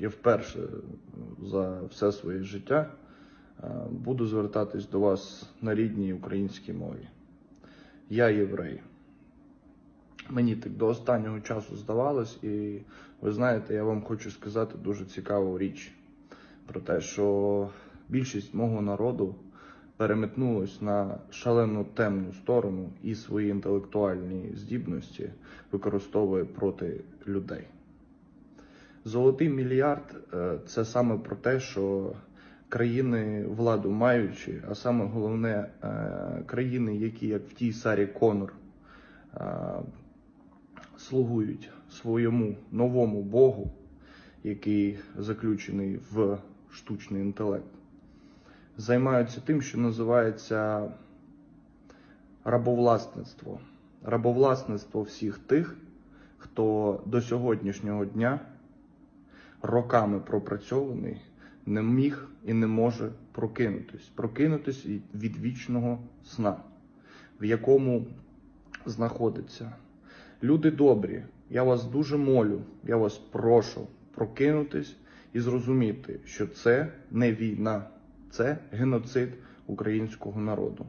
я вперше за все своє життя е, буду звертатись до вас на рідній українській мові. Я єврей. Мені так до останнього часу здавалось, і ви знаєте, я вам хочу сказати дуже цікаву річ про те, що більшість мого народу переметнулась на шалено темну сторону і свої інтелектуальні здібності використовує проти людей. Золотий мільярд е, це саме про те, що країни владу маючі, а саме головне е, країни, які як в тій Сарі Конор е, слугують своєму новому Богу, який заключений в штучний інтелект, займаються тим, що називається рабовласництво. Рабовласництво всіх тих, хто до сьогоднішнього дня роками пропрацьований, не міг і не може прокинутись, прокинутись від- вічного сна, в якому знаходиться. Люди добрі, я вас дуже молю, я вас прошу прокинутись і зрозуміти, що це не війна, це геноцид українського народу.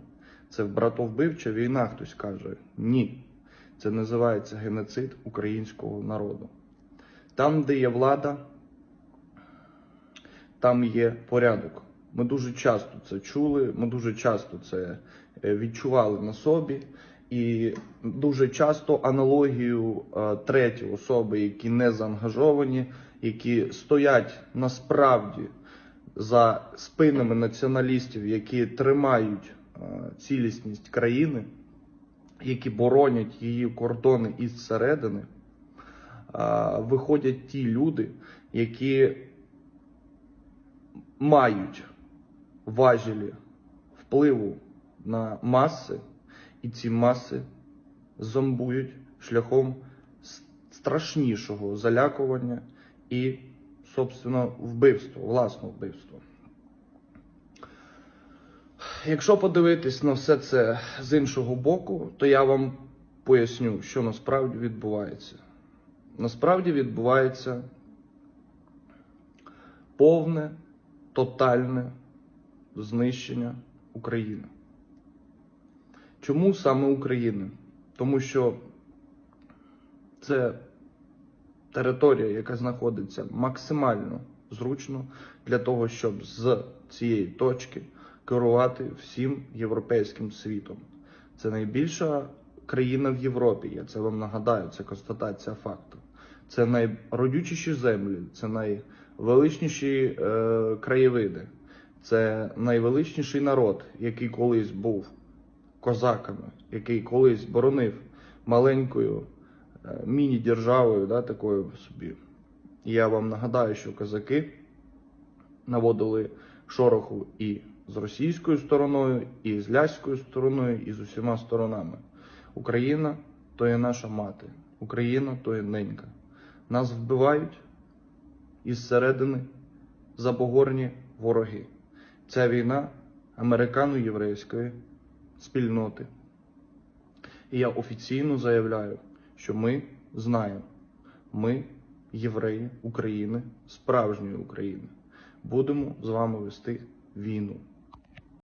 Це братовбивча війна, хтось каже. Ні. Це називається геноцид українського народу. Там, де є влада, там є порядок. Ми дуже часто це чули, ми дуже часто це е, відчували на собі. І дуже часто аналогію е, треті особи, які не заангажовані, які стоять насправді за спинами націоналістів, які тримають е, цілісність країни, які боронять її кордони із середини, виходять ті люди, які мають важелі впливу на маси, і ці маси зомбують шляхом страшнішого залякування і, собственно, вбивства, власного вбивства. Якщо подивитись на все це з іншого боку, то я вам поясню, що насправді відбувається. Насправді відбувається повне, тотальне знищення України. Чому саме України? Тому що це територія, яка знаходиться максимально зручно для того, щоб з цієї точки керувати всім європейським світом. Це найбільша країна в Європі. Я це вам нагадаю, це констатація факту. Це найродючіші землі, це найвеличніші е, краєвиди, це найвеличніший народ, який колись був козаками, який колись боронив маленькою е, міні-державою, да, такою собі. Я вам нагадаю, що козаки наводили шороху і з російською стороною, і з ляською стороною, і з усіма сторонами. Україна то є наша мати, Україна то є ненька. Нас вбивають із середини забогорні вороги. Ця війна американо-єврейської спільноти. І я офіційно заявляю, що ми знаємо, ми, євреї України, справжньої України, будемо з вами вести війну.